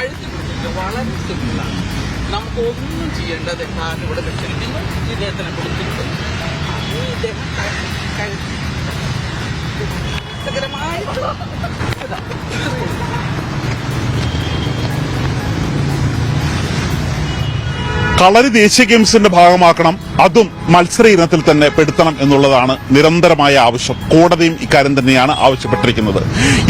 കഴുത്തി പിടിച്ചിട്ട് വളരെ സിമ്പിളാണ്. നമുക്ക് ഒന്നും ചെയ്യേണ്ടത് കാരണം ഇവിടെ വെച്ചിരിക്കുന്നു ഇദ്ദേഹത്തിനെ കൊടുത്തിട്ടുണ്ട് ഈ ഇദ്ദേഹം കഴുത്തി കളരി ദേശീയ ഗെയിംസിന്റെ ഭാഗമാക്കണം. അതും മത്സര ഇനത്തിൽ തന്നെ പെടുത്തണം എന്നുള്ളതാണ് നിരന്തരമായ ആവശ്യം. കോടതിയും ഇക്കാര്യം തന്നെയാണ് ആവശ്യപ്പെട്ടിരിക്കുന്നത്.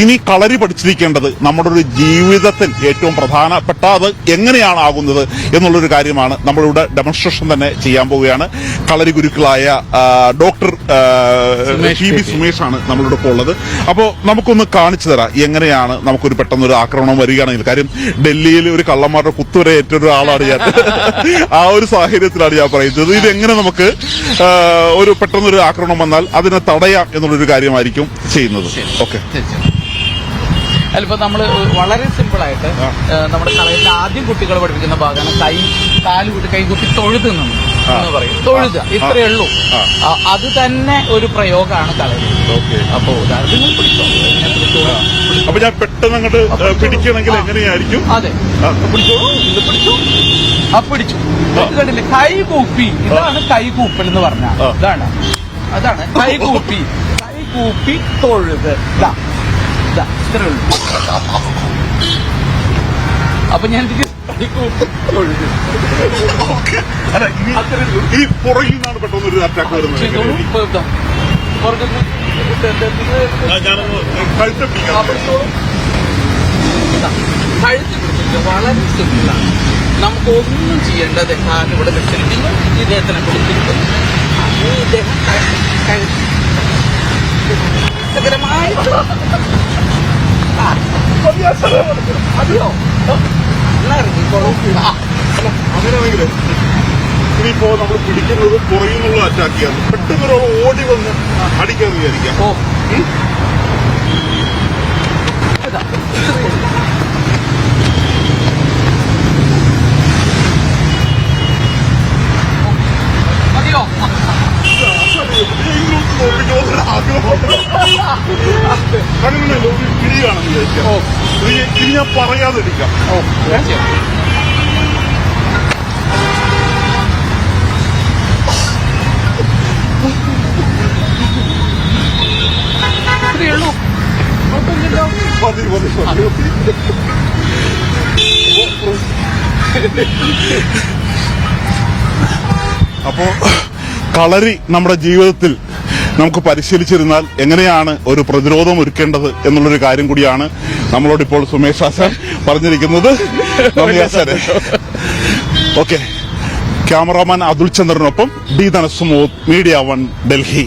ഇനി കളരി പഠിച്ചിരിക്കേണ്ടത് നമ്മുടെ ഒരു ജീവിതത്തിൽ ഏറ്റവും പ്രധാനപ്പെട്ട അത് എങ്ങനെയാണ് ആകുന്നത് എന്നുള്ളൊരു കാര്യമാണ് നമ്മളിവിടെ ഡെമോൺസ്ട്രേഷൻ തന്നെ ചെയ്യാൻ പോവുകയാണ്. കളരി ഗുരുക്കളായ ഡോക്ടർ പി ബി. സുമേഷാണ് നമ്മളിവിടെ ഇപ്പോൾ ഉള്ളത്. അപ്പോൾ നമുക്കൊന്ന് കാണിച്ചു തരാം എങ്ങനെയാണ് നമുക്കൊരു പെട്ടെന്നൊരു ആക്രമണം വരികയാണെങ്കിൽ. കാര്യം ഡൽഹിയിൽ ഒരു കള്ളന്മാരുടെ കുത്തുവരെ ഏറ്റൊരു ആളാണ് ഞാൻ. ആ ഒരു സാഹചര്യത്തിലാണ് ഞാൻ പറയുന്നത്. ഇത് എങ്ങനെ നമുക്ക് ഒരു പെട്ടെന്നൊരു ആക്രമണം വന്നാൽ അതിനെ തടയാം എന്നുള്ളൊരു കാര്യമായിരിക്കും ചെയ്യുന്നത്. ഓക്കെ. തീർച്ചയായും. നമ്മൾ നമ്മൾ വളരെ സിമ്പിൾ ആയിട്ട് നമ്മുടെ കളയിൽ ആദ്യം കുട്ടികളെ പഠിപ്പിക്കുന്ന ഭാഗമാണ് കൈ കാൽ കൂട്ടി കൈ കുത്തി തൊഴുത് നിന്ന് എന്ന് പറയും. തൊഴുക ആ. ഇത്രയേ ഉള്ളൂ. അത് തന്നെ ഒരു പ്രയോഗമാണ് കളയിൽ അപ്പോ ഉദാഹരണത്തിന് പിടിച്ചോ അപ്പൊ ഞാൻ പെട്ടെന്ന് അങ്ങോട്ട് പിടിക്കണമെങ്കിൽ എങ്ങനെയായിരിക്കും? അതെ. ഇത് പിടിച്ചു? ആ. പിടിച്ചു. കണ്ടില്ലേ? കൈ കൂപ്പി ഇതാണ് കൈ കൂപ്പൽ എന്ന് പറഞ്ഞ. ഇതാണ്. അതാണ് കൈ കൂപ്പി കൈ കൂപ്പി തൊഴുത്. ഇതാ ഇതാ ഇത്രേ ഉള്ളൂ. അപ്പൊ ഞാൻ അല്ല, ഈ പുറകിൽ നിന്നാണ് പെട്ടെന്ന് ഒരു അറ്റാക്ക് വരുന്നത്. കഴുത്ത് പിടിക്കാം. ആ, പിടിച്ചോളൂ. ഇതാ, കഴുത്തി പിടിച്ചിട്ട് വളരെ സിമ്പിളാണ് നമുക്ക് ഒന്നും ചെയ്യേണ്ടത് കാരണം ഇവിടെ വെച്ചിരിക്കുന്നു ഇദ്ദേഹത്തിനെ കൊടുത്തിരിക്കുന്നു ഇദ്ദേഹം ഇറങ്ങിക്കോളൂ ആ, അല്ല, അങ്ങനെയാണെങ്കിൽ നമ്മൾ പിടിക്കുന്നത് കുറയുന്നുള്ള അറ്റാക്കിയാണ് അറ്റാക്ക് പെട്ടെന്ന് ഒരാൾ ഓടി വന്ന് അടിക്കാന്ന് വിചാരിക്കാം. ഓ. അങ്ങനെയല്ല ഒരു പിടിയാണെന്ന് വിചാരിക്കാം. ഓ. ഇത് ഇനി ഞാൻ പറയാതിരിക്കാം മതി മതി മതി അപ്പോ കളരി നമ്മുടെ ജീവിതത്തിൽ നമുക്ക് പരിശീലിച്ചിരുന്നാൽ എങ്ങനെയാണ് ഒരു പ്രതിരോധം ഒരുക്കേണ്ടത് എന്നുള്ളൊരു കാര്യം കൂടിയാണ് നമ്മളോട് ഇപ്പോൾ സുമേഷ് ആശാൻ പറഞ്ഞിരിക്കുന്നത്. ഓക്കെ. ക്യാമറാമാൻ അതുൽ ചന്ദ്രനൊപ്പം ഡി ധനസുമോ മീഡിയ വൺ ഡൽഹി.